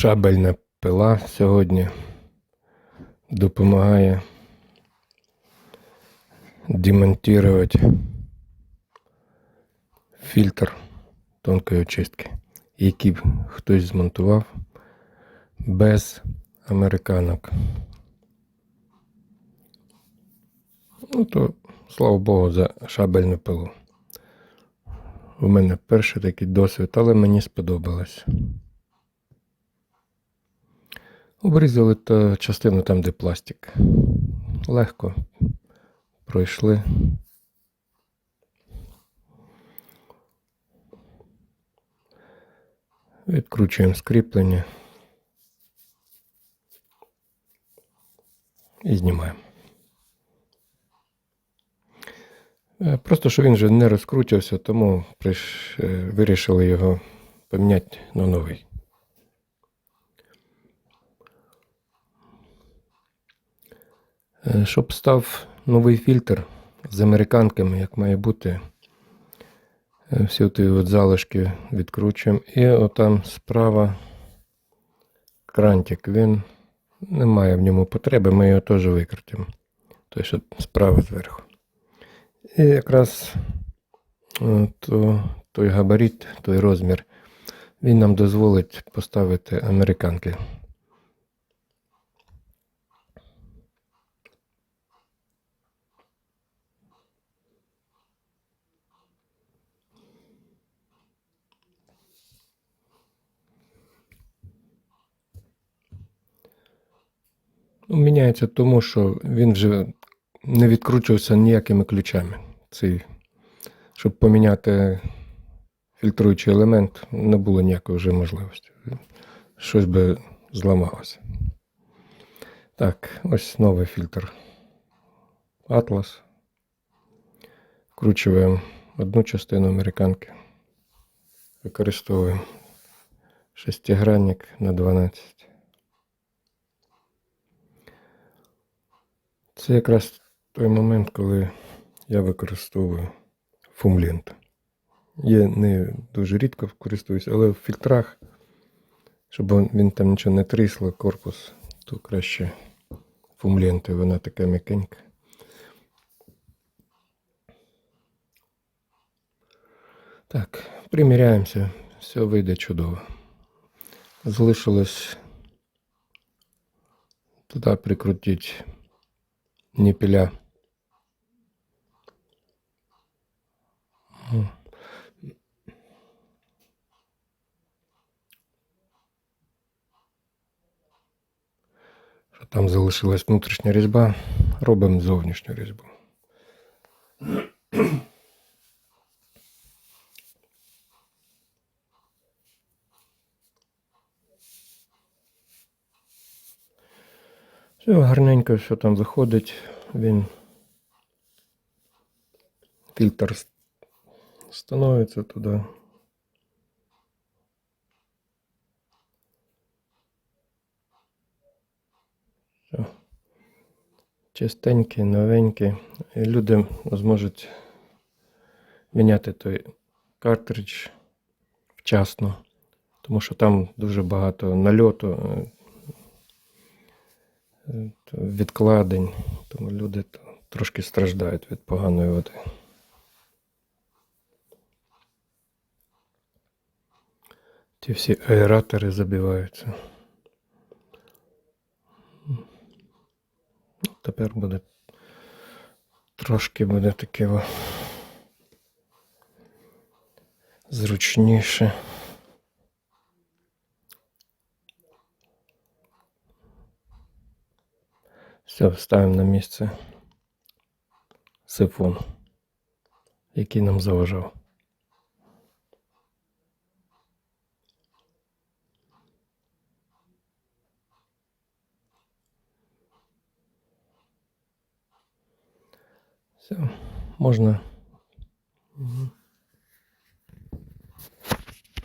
шабельна пила сьогодні допомагає демонтувати фільтр тонкої очистки, який хтось змонтував без американок. Ну то, слава Богу, за шабельну пилу. У мене перший такий досвід, але мені сподобалось. Обрізали та частину там, де пластик. Легко пройшли. Відкручуємо скріплення і знімаємо. Е, Просто що він вже не розкручувався, тому е, вирішили його поміняти на новий. Щоб став новий фільтр з американками, як має бути, е, всі ті от залишки відкручуємо. І отам справа крантик, він не має в ньому потреби, ми його теж викрутимо. Той, що справа зверху. І якраз е, то, той габарит, той розмір, він нам дозволить поставити американки. Ну, Міняється тому, що він вже не відкручувався ніякими ключами. Цей, щоб поміняти фільтруючий елемент, не було ніякої вже можливості. Щось би зламалося. Так, ось новий фільтр. Atlas. Вкручуємо одну частину американки. Використовуємо шестигранник на 12. Це якраз той момент, коли я використовую фумлент. Я не дуже рідко користуюсь, але в фільтрах, щоб він там нічого не трісло, корпус, то краще фумленти, вона така м'якенька. Так, приміряємося, все вийде чудово. Залишилось туди прикрутити ніпіля. М. Що Там залишилась внутрішня різьба, робимо зовнішню різьбу. Все гарненько, все там виходить. Він фільтр становиться туди. Все. Чистенький, новенький. І люди зможуть міняти той картридж вчасно, тому що там дуже багато нальоту. е, Е, відкладень, тому люди трошки страждають від поганої води. Ті всі аератори забиваються. Тепер буде трошки буде таке зручніше. Все, ставимо на місце сифон, який нам заважав. Все, можна